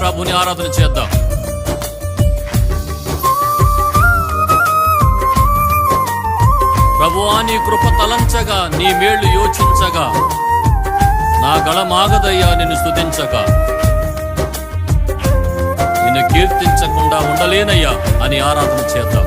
ప్రభుని ఆరాధన చేద్దాం. ప్రభువా నీ కృప తలంచగా నీ మేళ్ళు యోచించగా నా గళమాగదయ్యా నిన్ను స్థుతించగా నిన్ను కీర్తించకుండా ఉండలేనయ్యా అని ఆరాధన చేద్దాం.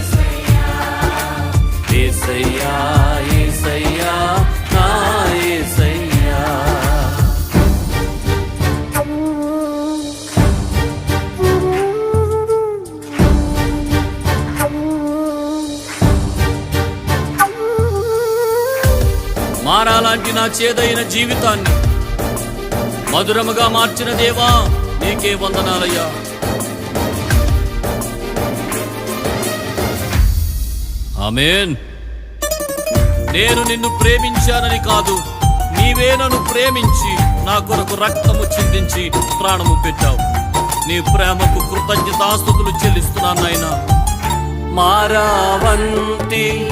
మారాలాంటి నా చేదైన జీవితాన్ని మధురముగా మార్చిన దేవా నీకే వందనాలయ్యా. ఆమెన్. నేను నిన్ను ప్రేమించానని కాదు నీవే నన్ను ప్రేమించి నా కొరకు రక్తము చిందించి ప్రాణము పెట్టావు. నీ ప్రేమకు కృతజ్ఞతాస్తుతులు చెల్లిస్తున్నాను నాయన. మారావంతి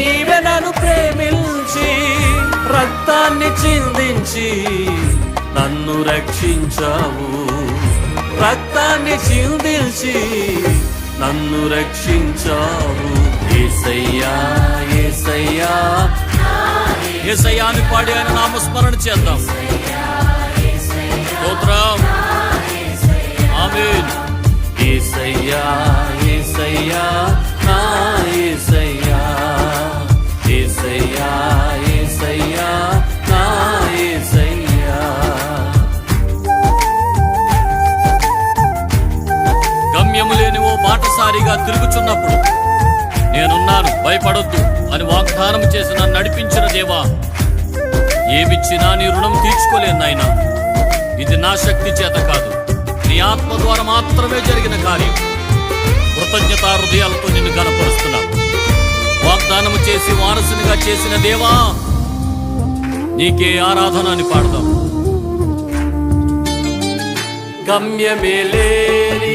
నీవే నన్ను ప్రేమించి రక్తాన్ని చిందించి నన్ను రక్షించావు. రక్తాన్ని చిందించి నన్ను రక్షించావు. ఏసయ్యా ఏసయ్యా. ఏసయ్యా అని పాడి ఆయన నామస్మరణ చేద్దాం. స్తోత్రం. ఆమె ఏసయ్యా ఏసయ్యా. గమ్యము లేని ఓ బాటసారిగా తిరుగుచున్నప్పుడు నేనున్నాను భయపడొద్దు అని వాగ్దానం చేసి నన్ను నడిపించిన దేవా ఏమిచ్చినా నీ రుణం తీర్చుకోలేను నాయనా. ఇది నా శక్తి చేత కాదు నీ ఆత్మ ద్వారా మాత్రమే జరిగిన కార్యం. కృతజ్ఞత హృదయాలతో నిన్ను గనపరుస్తున్నా వాగ్దానము చేసి వారసునిగా చేసిన దేవా నీకే ఆరాధన అని పాడదాం. గమ్యమే లేని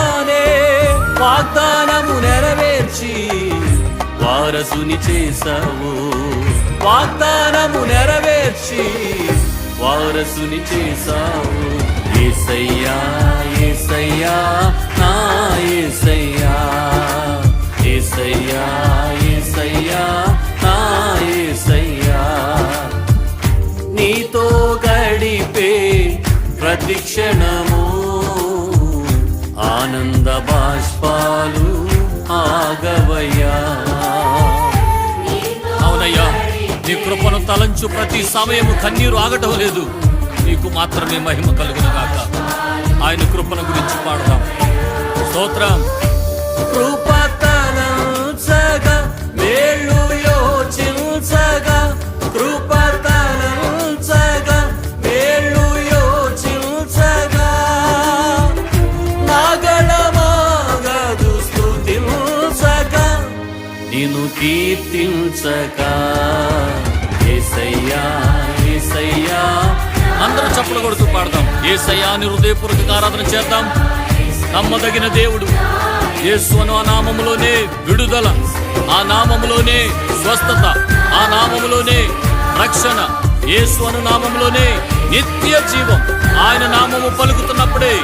వాగ్దానము నెరవేర్చి వారసుని చేసావు వాగ్దానము నెరవేర్చి వారసుని చేసావు ఏసయ్యా ఏసయ్యా నా ఏసయ్యా. ఏసయ్యా ఏసయ్యా నా ఏసయ్యా. నీతో గడిపే ప్రతిక్షణము ఆనంద బాష్పాలు ఆగవయ్యా. అవునయ్యా నీ కృపను తలంచు ప్రతి సమయము కన్నీరు ఆగటం లేదు. నీకు మాత్రమే మహిమ కలుగును కాక ఆయన కృపను గురించి పాడదాం. స్తోత్రం. కృపత కీర్తించక. ఏసయ్యా ఏసయ్యా. అందరూ చప్పలు కొడుతూ పాడదాం. ఏసయ్యా అని హృదయపూర్వక ఆరాధన చేద్దాం. నమ్మదగిన దేవుడు. యేసు అను ఆ నామములోనే విడుదల ఆ నామములోనే స్వస్థత ఆ నామములోనే రక్షణ. యేసు అను నామములోనే నిత్య జీవం. ఆయన నామము పలుకుతున్నప్పుడే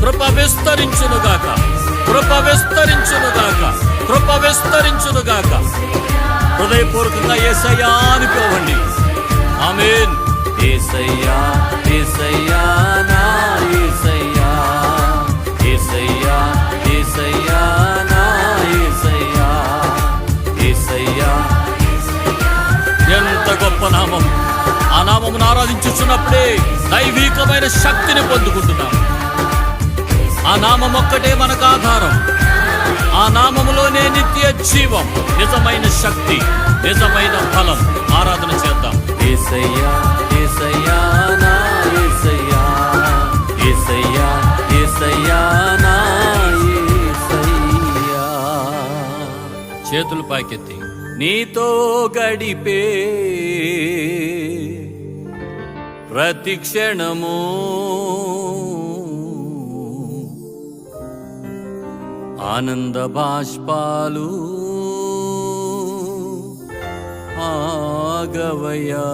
కృప విస్తరించునుగాక. కృప విస్తరించునుగాక. కృప విస్తరించునుగాక. హృదయపూర్వకంగా ఏసయ్యా అని పిలవండి. ఆమేన్. ఏసయ్యా ఏసయ్యా నా ఏసయ్యా. ఏసయ్యా ఏసయ్యా నా ఏసయ్యా. ఏసయ్యా ఎంత గొప్ప నామం. ఆ నామమును ఆరాధించుచున్నప్పుడే దైవీకమైన శక్తిని పొందుకుంటున్నాం. ఆ నామం ఒక్కటే మనకు ఆధారం. ఆ నామములోనే నిత్య జీవం నిజమైన శక్తి నిజమైన ఫలం. ఆరాధన చేద్దాం. ఏసయ్యా ఏసయ్యా నా ఏసయ్యా. ఏసయ్యా ఏసయ్యా నా ఏసయ్యా. చేతులు పాకెత్తి. నీతో గడిపే ప్రతి క్షణము ఆనంద బాష్పాలు ఆగవయా